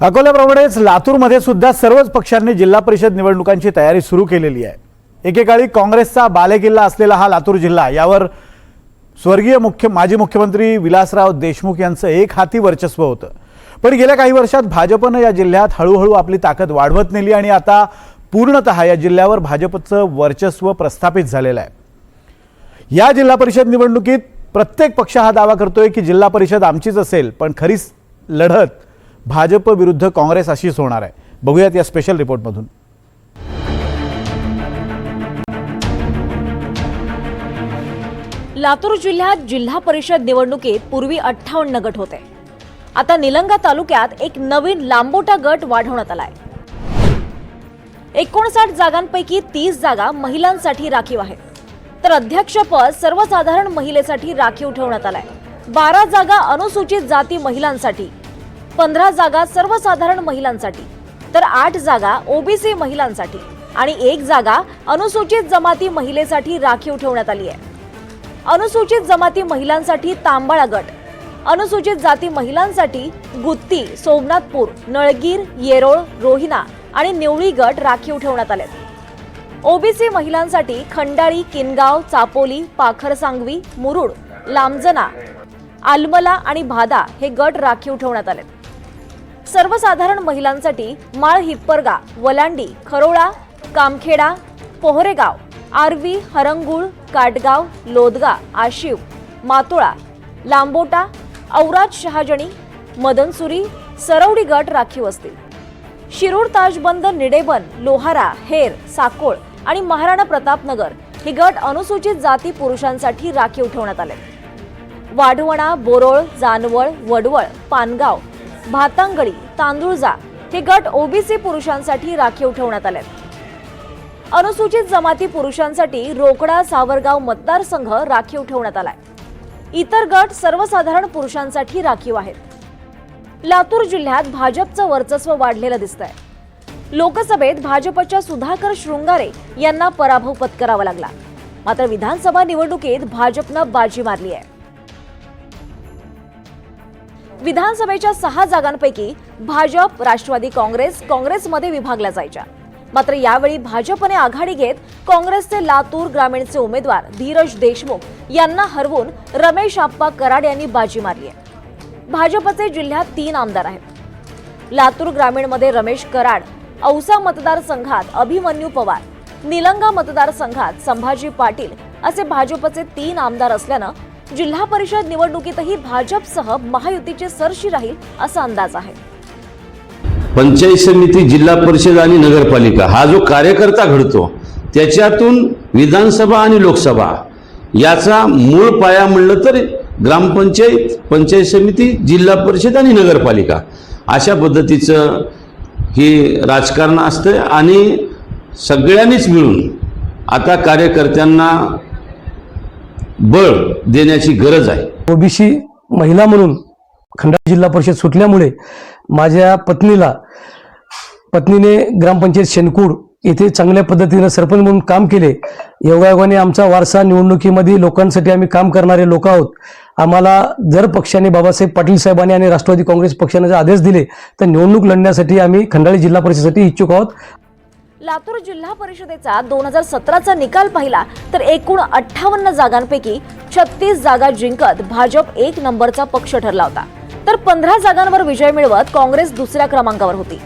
अकोल्याप्रमाणेच लातूरमध्ये सुद्धा सर्वच पक्षांनी जिल्हा परिषद निवडणुकांची तयारी सुरू केलेली आहे. एकेकाळी काँग्रेसचा बालेकिल्ला असलेला हा लातूर जिल्हा यावर स्वर्गीय मुख्य माजी मुख्यमंत्री विलासराव देशमुख यांचं एक हाती वर्चस्व होतं. पण गेल्या काही वर्षात भाजपनं या जिल्ह्यात हळूहळू आपली ताकद वाढवत नेली आणि आता पूर्णतः या जिल्ह्यावर भाजपचं वर्चस्व प्रस्थापित झालेलं आहे. या जिल्हा परिषद निवडणुकीत प्रत्येक पक्ष हा दावा करतोय की जिल्हा परिषद आमचीच असेल पण खरीच लढत भाजप विरुद्ध काँग्रेस अशीच होणार आहे. बघूयात या स्पेशल रिपोर्टमधून लातूर जिल्ह्यात जिल्हा परिषद निवडणुकीत पूर्वी अठ्ठावन्न गट होते. आता निलंगा तालुक्यात एक नवीन लांबोटा गट वाढवण्यात आलाय. एकोणसाठ जागांपैकी तीस जागा महिलांसाठी राखीव आहेत. तर अध्यक्षपद सर्वसाधारण महिलेसाठी राखीव ठेवण्यात आलाय. बारा जागा अनुसूचित जाती महिलांसाठी पंधरा जागा सर्वसाधारण महिलांसाठी तर आठ जागा ओबीसी महिलांसाठी आणि एक जागा अनुसूचित जमाती महिलेसाठी राखीव ठेवण्यात आली आहे. अनुसूचित जमाती महिलांसाठी तांबाळा गट अनुसूचित जाती महिलांसाठी गुत्ती सोमनाथपूर नळगीर येरोळ रोहिना आणि निवळी गट राखीव ठेवण्यात आले ओबीसी महिलांसाठी खंडाळी किनगाव चापोली पाखरसांगवी मुरुड लांबजना आलमला आणि भादा हे गट राखीव ठेवण्यात आले सर्वसाधारण महिलांसाठी माळ हिप्परगा वलांडी खरोळा कामखेडा पोहरेगाव आरवी हरंगुळ काटगाव लोदगा आशिव मातोळा लांबोटा औराज शहाजणी मदनसुरी सरवडी गट राखीव असतील. शिरूर ताजबंद निडेबन लोहारा हेर साकोळ आणि महाराणा प्रतापनगर हे गट अनुसूचित जाती पुरुषांसाठी राखीव ठेवण्यात आले वाढवणा बोरोळ जानवळ वडवळ पानगाव भातांगडी तांदुळजा हे गट ओबीसी पुरुषांसाठी राखीव ठेवण्यात आले अनुसूचित जमाती पुरुषांसाठी रोकडा सावरगाव मतदारसंघ राखीव ठेवण्यात आलाय. इतर गट सर्वसाधारण पुरुषांसाठी राखीव आहेत. लातूर जिल्ह्यात भाजपचं वर्चस्व वाढलेलं दिसतंय. लोकसभेत भाजपच्या सुधाकर शृंगारे यांना पराभव पत्करावा लागला. मात्र विधानसभा निवडणुकीत भाजपनं बाजी मारली आहे. विधानसभेच्या सहा जागांपैकी भाजप राष्ट्रवादी काँग्रेस काँग्रेसमध्ये विभागल्या जायच्या. मात्र यावेळी भाजपने आघाडी घेत काँग्रेसचे लातूर ग्रामीणचे उमेदवार धीरज देशमुख यांना हरवून रमेश आप्पा कराड यांनी बाजी मारली आहे. भाजपचे जिल्ह्यात तीन आमदार आहेत. लातूर ग्रामीणमध्ये रमेश कराड औसा मतदारसंघात अभिमन्यू पवार निलंगा मतदारसंघात संभाजी पाटील असे भाजपचे तीन आमदार असल्यानं जिल्हा परिषद निवडणुकीतही भाजपसह महायुतीचे सरशी राहील असा अंदाज आहे. पंचायत समिती जिल्हा परिषद आणि नगरपालिका हा जो कार्यकर्ता घडतो त्याच्यातून विधानसभा आणि लोकसभा याचा मूळ पाया म्हणलं तर ग्रामपंचायत पंचायत समिती जिल्हा परिषद आणि नगरपालिका अशा पद्धतीचं हे राजकारण असतं आणि सगळ्यांनीच मिळून आता कार्यकर्त्यांना बळ देण्याची गरज आहे. ओबीसी महिला म्हणून खंडाळा जिल्हा परिषद सुटल्यामुळे माझ्या पत्नीला पत्नीने ग्रामपंचायत शेनकूड येथे चांगल्या पद्धतीनं सरपंच म्हणून काम केले. योगायोगाने आमचा वारसा निवडणुकीमध्ये लोकांसाठी आम्ही काम करणारे लोक आहोत. आम्हाला जर पक्षाने बाबासाहेब पाटील साहेबांनी आणि राष्ट्रवादी काँग्रेस पक्षाने जर आदेश दिले तर निवडणूक लढण्यासाठी आम्ही खंडाळी जिल्हा परिषदेसाठी इच्छुक आहोत. लातूर जिल्हा परिषदेचा दोन हजार सतराचा निकाल पाहिला तर एकूण अठ्ठावन्न जागांपैकी छत्तीस जागा जिंकत भाजप एक नंबरचा पक्ष ठरला होता. तर पंधरा जागांवर विजय मिळवत काँग्रेस दुसऱ्या क्रमांकावर होती.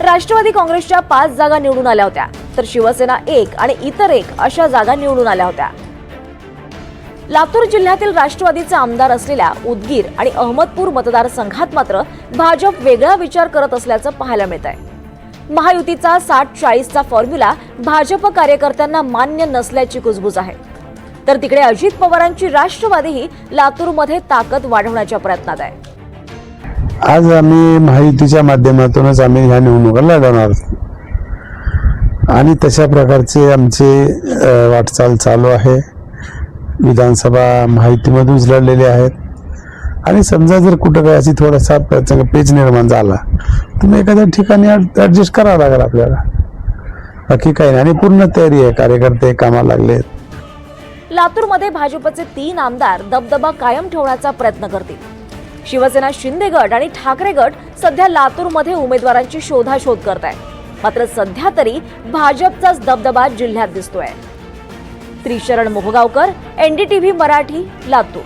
राष्ट्रवादी काँग्रेसच्या पाच जागा निवडून आल्या होत्या तर शिवसेना एक आणि इतर एक अशा जागा निवडून आल्या होत्या. लातूर जिल्ह्यातील राष्ट्रवादीचा आमदार असलेल्या उदगीर आणि अहमदपूर मतदारसंघात मात्र भाजप वेगळा विचार करत असल्याचं पाहायला मिळत आहे महायुतीचा साठ चाळीसचा फॉर्म्युला भाजप कार्यकर्त्यांना मान्य नसल्याची कुजबूज आहे. तर तिकडे अजित पवारांची राष्ट्रवादीही लातूरमध्ये ताकद वाढवण्याच्या प्रयत्नात आहे. आज आम्ही महायुतीच्या माध्यमातूनच आम्ही ह्या निवडणुका लढवणार आहोत. आणि तशा प्रकारचे आमचे वाटचाल चालू आहे. विधानसभा माहितीमधूनच लढलेले आहेत. आणि समजा जर कुठं काय अशी थोडासा पेच निर्माण झाला तर मग एखाद्या ठिकाणी ऍडजस्ट करावं लागेल आपल्याला. बाकी काही नाही. आणि पूर्ण तयारी आहे. कार्यकर्ते कामाला लागले लातूरमध्ये भाजपचे तीन आमदार दबदबा कायम ठेवण्याचा प्रयत्न करतील. शिवसेना शिंदे गट आणि ठाकरे गट सध्या लातूरमध्ये उमेदवारांची शोधाशोध करत आहे मात्र सध्या तरी भाजपचाच दबदबा जिल्ह्यात दिसतोय. त्रिशरण मोहगावकर एनडीटीव्ही मराठी लातूर.